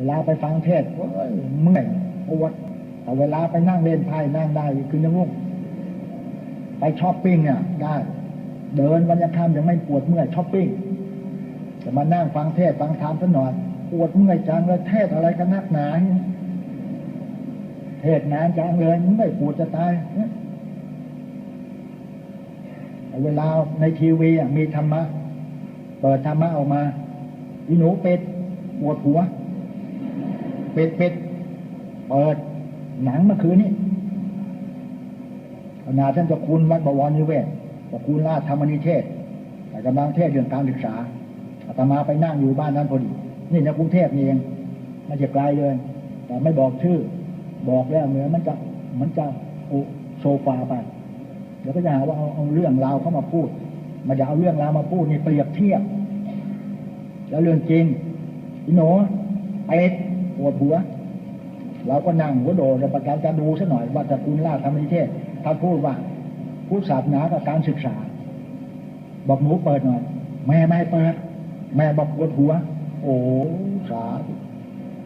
เวลาไปฟังเทศเมื่อยปวดแต่เวลาไปนั่งเล่นไพ่นั่งได้คือยังงงไปช้อปปิ้งเนี่ยได้ เดินวันยังค่ำยังไม่ปวดเมื่อยช้อปปิ้งจะมานั่งฟังเทศฟังธรรมสักหน่อยปวดเมื่อยจังเลยเทศอะไรกันนักหนาเนี่ยเทศนานจังเลยไม่ปวดจะตายเวลาในทีวีมีธรรมะ เปิดธรรมะออกมาอีหนูเป็ดปวดหัว ป็ดเป็ดเปิดหนังเมื่อคืนนี้ขณะท่านเจะคุณวัดบวรนิเวศเจะคุณราชธรรมนิเทศ แต่กำลังเทศเรื่องการศึกษาอาตมาไปนั่งอยู่บ้านนั้นพอดี นี่ในกรุงเทพนี่เองไม่ใช่ไกลเลย แต่ไม่บอกชื่อ บอกแล้วเหมือนมันจะมันจะโอโซฟาไปเดี๋ยวก็จะหาว่าเอาเอาเรื่องราวเข้ามาพูด มาจะเอาเรื่องราวมาพูดนี่เปรียบเทียบ แล้วเรื่องจริงอีโนเป็ด ปวดหัวเราก็นั่งหัวโดดประการจะดูซะหน่อยว่าจะคุณราชธรรมนิเทศท่านพูดว่าผู้ศาสนากับการศึกษา บอกหนูเปิดหน่อย แม่ไม่เปิด แม่บอกปวดหัว โอ้สา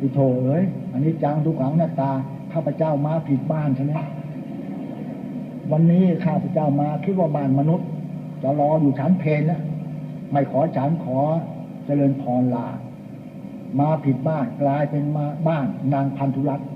ธุโถเอ้ยอันนี้จังทุกขังหน้าตาข้าพเจ้ามาผิดบ้านใช่ไหมวันนี้ข้าพเจ้ามาคิดว่าบ้านมนุษย์ จะรออยู่ชั้นเพลนนะไม่ขอฉันขอเจริญพรลา มาผิดบ้านกลายเป็นมาบ้านนางพันธุรัตน์